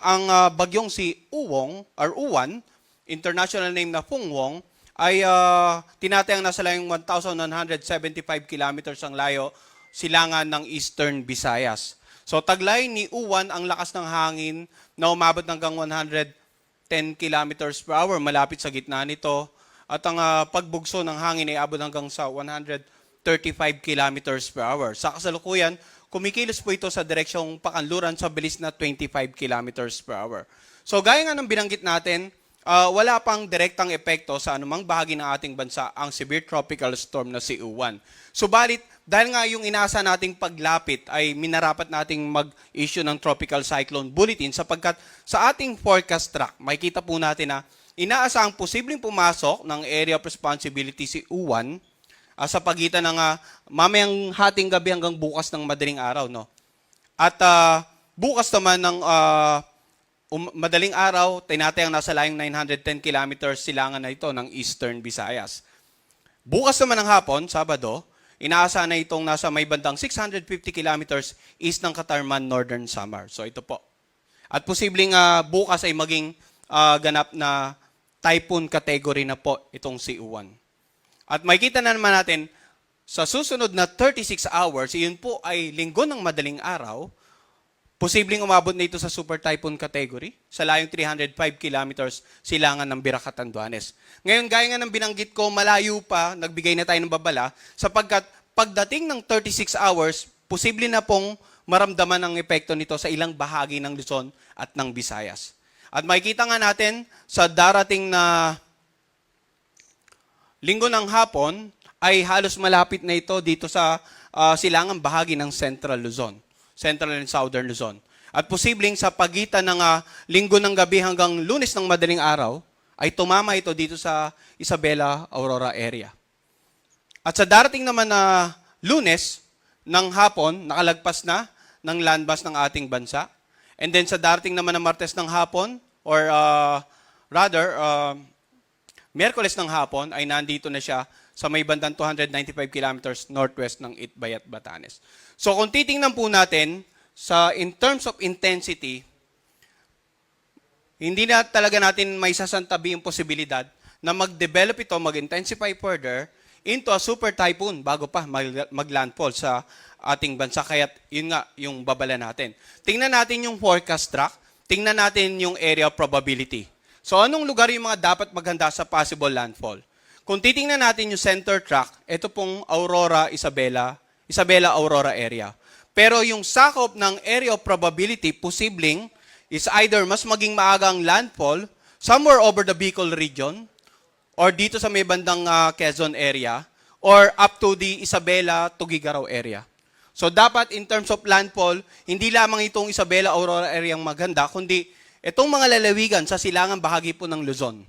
ang ah, bagyong si Uwong or Uwan, international name na Pungwong, ay uh, tinatayang nasa layong 1,175 kilometers ang layo silangan ng Eastern Visayas. So taglay ni Uwan ang lakas ng hangin na umabot hanggang 110 kilometers per hour malapit sa gitna nito. At ang ah, pagbugso ng hangin ay abot hanggang sa 135 kilometers per hour. Sa kasalukuyan, kumikilos po ito sa direksyong pakanluran sa bilis na 25 kilometers per hour. So gaya nga ng binanggit natin, ah, wala pang direktang epekto sa anumang bahagi ng ating bansa ang severe tropical storm na si Uwan. Subalit, dahil nga yung inaasa nating paglapit ay minarapat nating mag-issue ng tropical cyclone bulletin sapagkat sa ating forecast track, makikita po natin na inaasahang posibleng pumasok ng area of responsibility si Uwan ah, sa pagitan ng ah, mamayang hating gabi hanggang bukas ng madaling araw. No? At ah, bukas naman ng ah, um- madaling araw, tinatayang nasa layong 910 kilometers silangan na ito ng Eastern Visayas. Bukas naman ng hapon, Sabado, inaasahan na itong nasa may bandang 650 kilometers east ng Katarman, Northern Samar. So ito po. At posibleng ah, bukas ay maging ah, ganap na typhoon category na po itong si Uwan. At makikita na naman natin, sa susunod na 36 hours, iyon po ay linggo ng madaling araw, posibleng umabot na ito sa super typhoon category sa layong 305 kilometers silangan ng Biracat Anduanes. Ngayon, gaya nga ng binanggit ko, malayo pa, nagbigay na tayo ng babala, sapagkat pagdating ng 36 hours, posible na pong maramdaman ang epekto nito sa ilang bahagi ng Luzon at ng Visayas. At makikita nga natin sa darating na linggo ng hapon ay halos malapit na ito dito sa ah, silangang bahagi ng Central Luzon, Central and Southern Luzon. At posibleng sa pagitan ng ah, linggo ng gabi hanggang lunes ng madaling araw, ay tumama ito dito sa Isabela, Aurora area. At sa darating naman na lunes ng hapon, nakalagpas na ng landmass ng ating bansa. And then sa darating naman na martes ng hapon, or ah, rather, ah, Merkules ng hapon ay nandito na siya sa may bandang 295 kilometers northwest ng Itbayat, Batanes. So kung titingnan po natin sa in terms of intensity, hindi na talaga natin may sasantabi yung posibilidad na mag-develop ito, mag-intensify further into a super typhoon bago pa mag- mag-landfall sa ating bansa. Kaya yun nga yung babala natin. Tingnan natin yung forecast track, tingnan natin yung area of probability. So anong lugar yung mga dapat maghanda sa possible landfall? Kung titingnan natin yung center track, ito pong Aurora, Isabela, Isabela Aurora area. Pero yung sakop ng area of probability, posibleng, is either mas maging maaga ang landfall somewhere over the Bicol region, or dito sa may bandang ah, Quezon area, or up to the Isabela, Tugigaraw area. So dapat in terms of landfall, hindi lamang itong Isabela Aurora area ang maganda, kundi itong mga lalawigan sa silangang bahagi po ng Luzon.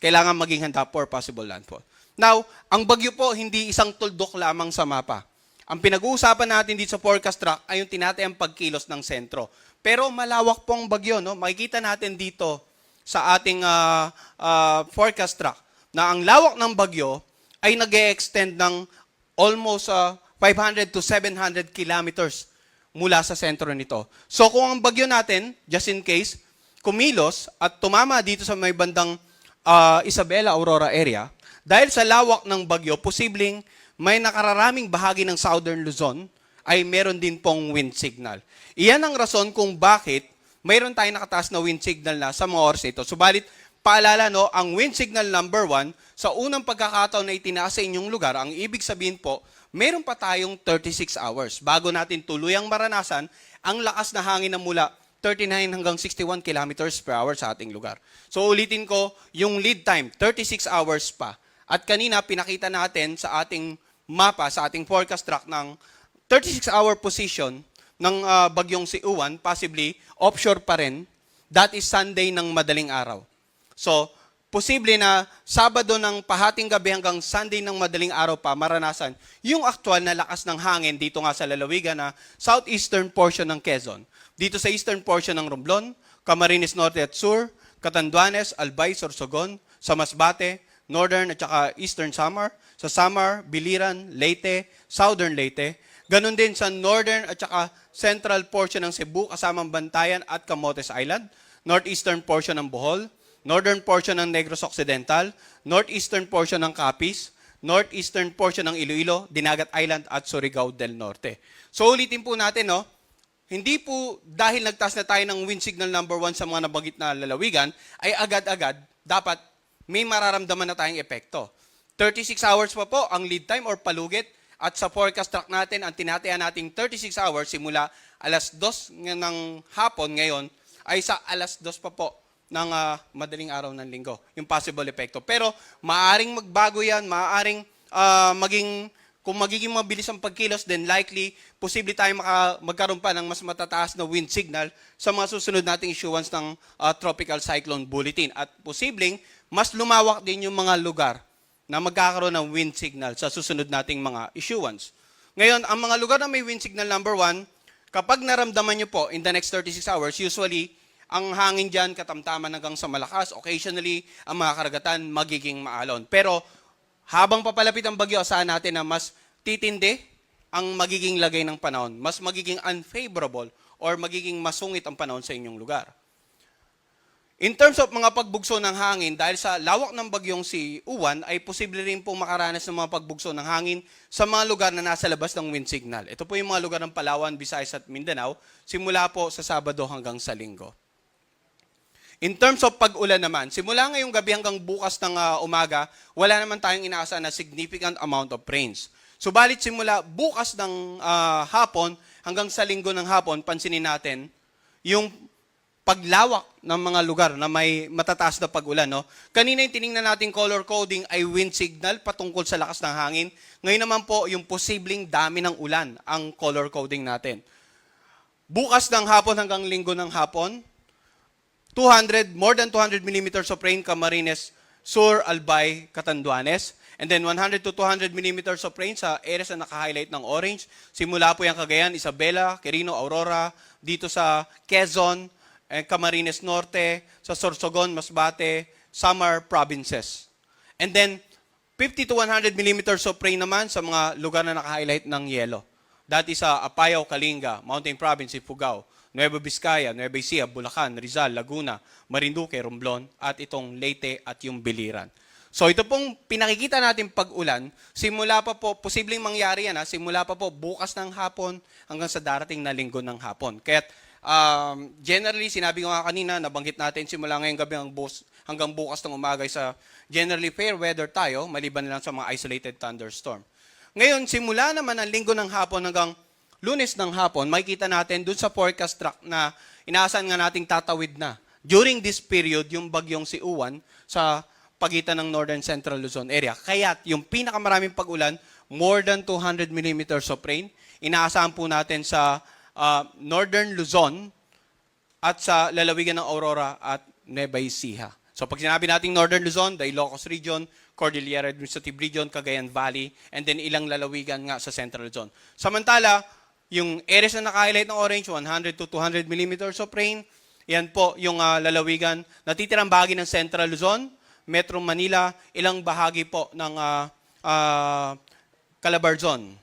Kailangan maging handa for possible landfall. Now, ang bagyo po hindi isang tuldok lamang sa mapa. Ang pinag-uusapan natin dito sa forecast track ay yung tinatayang pagkilos ng sentro. Pero malawak pong bagyo, no? Makikita natin dito sa ating ah, ah, forecast track na ang lawak ng bagyo ay nag extend ng almost ah, 500 to 700 kilometers mula sa sentro nito. So kung ang bagyo natin, just in case, kumilos at tumama dito sa may bandang ah, Isabela, Aurora area, dahil sa lawak ng bagyo, posibleng may nakararaming bahagi ng Southern Luzon ay meron din pong wind signal. Iyan ang rason kung bakit mayroon tayong nakataas na wind signal na sa mga oras ito. Subalit, paalala no, ang wind signal number one, sa unang pagkakataon na itinaas sa inyong lugar, ang ibig sabihin po, meron pa tayong 36 hours bago natin tuluyang maranasan ang lakas na hangin na mula 39 hanggang 61 kilometers per hour sa ating lugar. So ulitin ko, yung lead time, 36 hours pa. At kanina, pinakita natin sa ating mapa, sa ating forecast track ng 36-hour position ng ah, bagyong si Uwan, possibly offshore pa rin. That is Sunday ng madaling araw. So, posible na Sabado ng pahating gabi hanggang Sunday ng madaling araw pa maranasan yung aktual na lakas ng hangin dito nga sa lalawigan na southeastern portion ng Quezon. Dito sa eastern portion ng Romblon, Camarines Norte at Sur, Catanduanes, Albay, Sorsogon, sa Masbate, Northern at saka Eastern Samar, sa Samar, Biliran, Leyte, Southern Leyte, ganun din sa Northern at saka Central portion ng Cebu kasamang Bantayan at Camotes Island, northeastern portion ng Bohol, northern portion ng Negros Occidental, northeastern portion ng Capiz, northeastern portion ng Iloilo, Dinagat Island at Surigao del Norte. So ulitin po natin, no? Hindi po dahil nagtaas na tayo ng wind signal number one sa mga nabanggit na lalawigan, ay agad-agad dapat may mararamdaman na tayong epekto. 36 hours pa po ang lead time or palugit at sa forecast track natin, ang tinataya nating 36 hours simula alas 2 ng hapon ngayon ay sa alas 2 pa po ng ah, madaling araw ng linggo, yung possible epekto. Pero maaring magbago yan, maaring ah, maging kung magiging mabilis ang pagkilos, then likely, posible tayo maka, magkaroon pa ng mas matataas na wind signal sa mga susunod nating issuance ng ah, Tropical Cyclone Bulletin. At posibleng, mas lumawak din yung mga lugar na magkakaroon ng wind signal sa susunod nating mga issuance. Ngayon, ang mga lugar na may wind signal number one, kapag naramdaman nyo po in the next 36 hours, usually, ang hangin dyan katamtaman hanggang sa malakas. Occasionally, ang mga karagatan magiging maalon. Pero habang papalapit ang bagyo, asahan natin na mas titindi ang magiging lagay ng panahon. Mas magiging unfavorable or magiging masungit ang panahon sa inyong lugar. In terms of mga pagbugso ng hangin, dahil sa lawak ng bagyong si Uwan, ay posible rin po makaranas ng mga pagbugso ng hangin sa mga lugar na nasa labas ng wind signal. Ito po yung mga lugar ng Palawan, Visayas at Mindanao, simula po sa Sabado hanggang sa Linggo. In terms of pag-ulan naman, simula ngayong gabi hanggang bukas ng ah, umaga, wala naman tayong inaasahan na significant amount of rains. Subalit simula bukas ng ah, hapon hanggang sa linggo ng hapon, pansinin natin yung paglawak ng mga lugar na may matataas na pag-ulan. No? Kanina yung tiningnan natin color coding ay wind signal patungkol sa lakas ng hangin. Ngayon naman po, yung posibleng dami ng ulan ang color coding natin. Bukas ng hapon hanggang linggo ng hapon, 200, more than 200 millimeters of rain, Camarines Sur, Albay, Catanduanes. And then 100 to 200 millimeters of rain sa areas na naka-highlight ng orange. Simula po yung Cagayan, Isabela, Quirino, Aurora, dito sa Quezon, eh, Camarines Norte, sa Sorsogon, Masbate, Samar provinces. And then 50 to 100 millimeters of rain naman sa mga lugar na naka-highlight ng yellow. Dati sa Apayao, Kalinga, Mountain Province, Ifugao, Nueva Vizcaya, Nueva Ecija, Bulacan, Rizal, Laguna, Marinduque, Romblon, at itong Leyte at yung Biliran. So ito pong pinakikita natin pag-ulan, simula pa po, posibleng mangyari yan, ha, simula pa po bukas ng hapon hanggang sa darating na linggo ng hapon. Kaya um, generally, sinabi ko nga kanina, nabanggit natin simula ngayong gabi hanggang bukas, hanggang bukas ng umaga sa generally fair weather tayo, maliban lang sa mga isolated thunderstorm. Ngayon, simula naman ang linggo ng hapon hanggang lunes ng hapon, makikita natin dun sa forecast track na inaasahan nga nating tatawid na. During this period, yung bagyong si Uwan sa pagitan ng Northern Central Luzon area. Kaya yung pinakamaraming pag-ulan, more than 200 millimeters of rain, inaasahan po natin sa ah, Northern Luzon at sa lalawigan ng Aurora at Nueva Ecija. So pag sinabi nating Northern Luzon, the Ilocos Region, Cordillera Administrative Region, Cagayan Valley, and then ilang lalawigan nga sa Central Luzon. Samantala, yung areas na naka-highlight ng orange, 100 to 200 millimeters of rain, yan po yung ah, lalawigan. Natitirang bahagi ng Central Luzon, Metro Manila, ilang bahagi po ng ah, ah, Calabarzon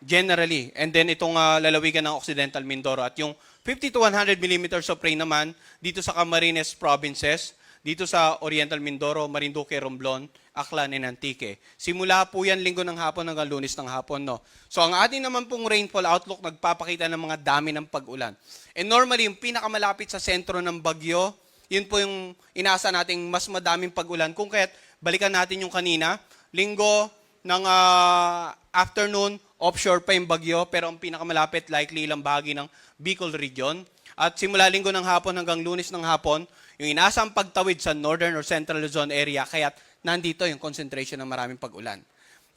generally. And then itong ah, lalawigan ng Occidental Mindoro at yung 50 to 100 millimeters of rain naman dito sa Camarines provinces, dito sa Oriental Mindoro, Marinduque, Romblon, Aklan, and Antique. Simula po yan linggo ng hapon hanggang lunes ng hapon. No? So ang ating naman pong rainfall outlook nagpapakita ng mga dami ng pag-ulan. And normally, yung pinakamalapit sa sentro ng bagyo, yun po yung inasa nating mas madaming pag-ulan. Kung kaya't balikan natin yung kanina, linggo ng ah, afternoon, offshore pa yung bagyo, pero ang pinakamalapit likely ilang bahagi ng Bicol region. At simula linggo ng hapon hanggang lunes ng hapon, yung inaasang pagtawid sa northern or central Luzon area, kaya nandito yung concentration ng maraming pag-ulan.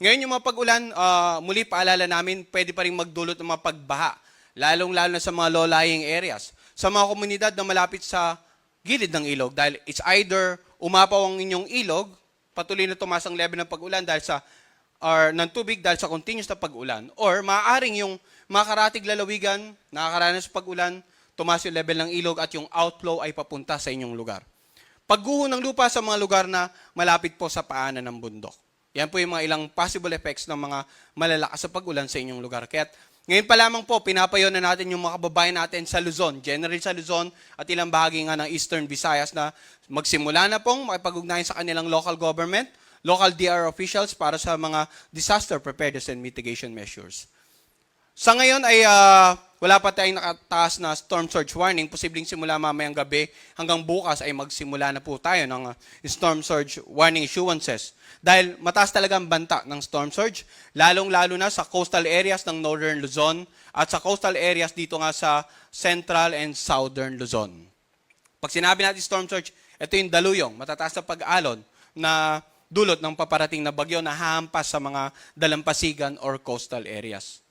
Ngayon yung mga pag-ulan, ah, muli paalala namin, pwede pa rin magdulot ng mga pagbaha, lalong-lalo na sa mga low-lying areas. Sa mga komunidad na malapit sa gilid ng ilog, dahil it's either umapaw ang inyong ilog, patuloy na tumaas ang level ng pag-ulan dahil sa or ng tubig dahil sa continuous na pag-ulan. Or maaaring yung makaratig lalawigan, nakakaranas sa pag-ulan, tumaas yung level ng ilog at yung outflow ay papunta sa inyong lugar. Pagguho ng lupa sa mga lugar na malapit po sa paanan ng bundok. Yan po yung mga ilang possible effects ng mga malalakas sa pag-ulan sa inyong lugar. Kaya Ngayon pa lamang po, pinapayo na natin yung mga kababayan natin sa Luzon, generally sa Luzon at ilang bahagi nga ng Eastern Visayas na magsimula na pong makipag-ugnayan sa kanilang local government, local DR officials para sa mga disaster preparedness and mitigation measures. Sa ngayon ay ah, wala pa tayong nakataas na storm surge warning. Posibleng simula mamayang gabi hanggang bukas ay magsimula na po tayo ng ah, storm surge warning issuances. Dahil mataas talaga ang banta ng storm surge, lalong-lalo na sa coastal areas ng northern Luzon at sa coastal areas dito nga sa central and southern Luzon. Pag sinabi natin storm surge, ito yung daluyong, matataas na pag-alon na dulot ng paparating na bagyo na hahampas sa mga dalampasigan or coastal areas.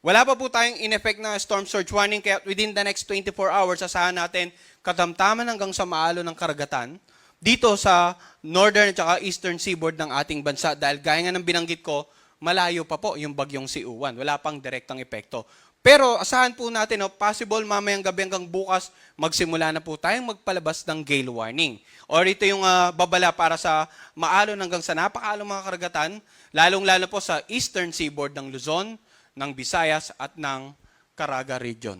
Wala pa po tayong in-effect na storm surge warning kaya within the next 24 hours asahan natin katamtaman hanggang sa maalo ng karagatan dito sa northern at eastern seaboard ng ating bansa dahil gaya nga ng binanggit ko, malayo pa po yung bagyong si Uwan. Wala pang direktang epekto. Pero asahan po natin, no, possible mamayang gabi hanggang bukas, magsimula na po tayong magpalabas ng gale warning. Or ito yung ah, babala para sa maalon hanggang sa napakaalong mga karagatan, lalong-lalo po sa eastern seaboard ng Luzon, ng Visayas at ng Caraga region.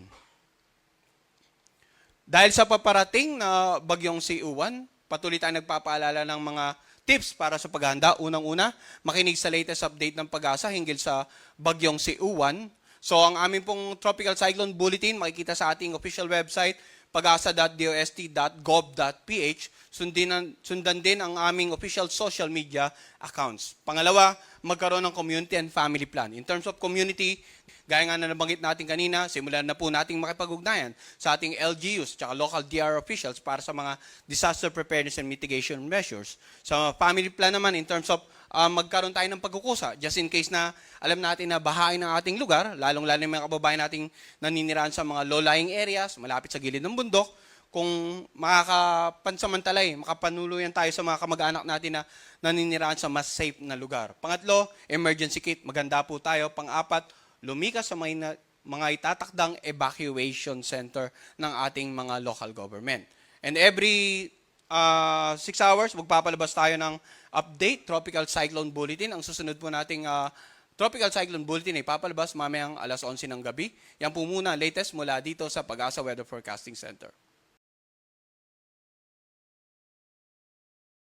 Dahil sa paparating na bagyong si Uwan, patuloy tayong nagpapaalala ng mga tips para sa paghahanda. Unang-una, makinig sa latest update ng pag-asa hinggil sa bagyong si Uwan. So ang aming pong Tropical Cyclone Bulletin, makikita sa ating official website, pag-asa.dost.gov.ph. Sundin, sundan din ang aming official social media accounts. Pangalawa, magkaroon ng community and family plan. In terms of community, gaya nga na nabanggit natin kanina, simulan na po nating makipag-ugnayan sa ating LGUs at local DR officials para sa mga disaster preparedness and mitigation measures. Sa family plan naman, in terms of uh, magkaroon tayo ng pagkukusa, just in case na alam natin na bahain ng ating lugar, lalong-lalo yung mga kababayan nating naninirahan sa mga low-lying areas, malapit sa gilid ng bundok, kung makakapansamantalay, makapanuluyan tayo sa mga kamag-anak natin na naninirahan sa mas safe na lugar. Pangatlo, emergency kit. Maganda po tayo. Pang-apat, lumikas sa mga, mga itatakdang evacuation center ng ating mga local government. And every uh, six hours, magpapalabas tayo ng update, Tropical Cyclone Bulletin. Ang susunod po nating uh, Tropical Cyclone Bulletin ay papalabas mamayang alas 11 ng gabi. Yan po muna, latest mula dito sa Pag-asa Weather Forecasting Center.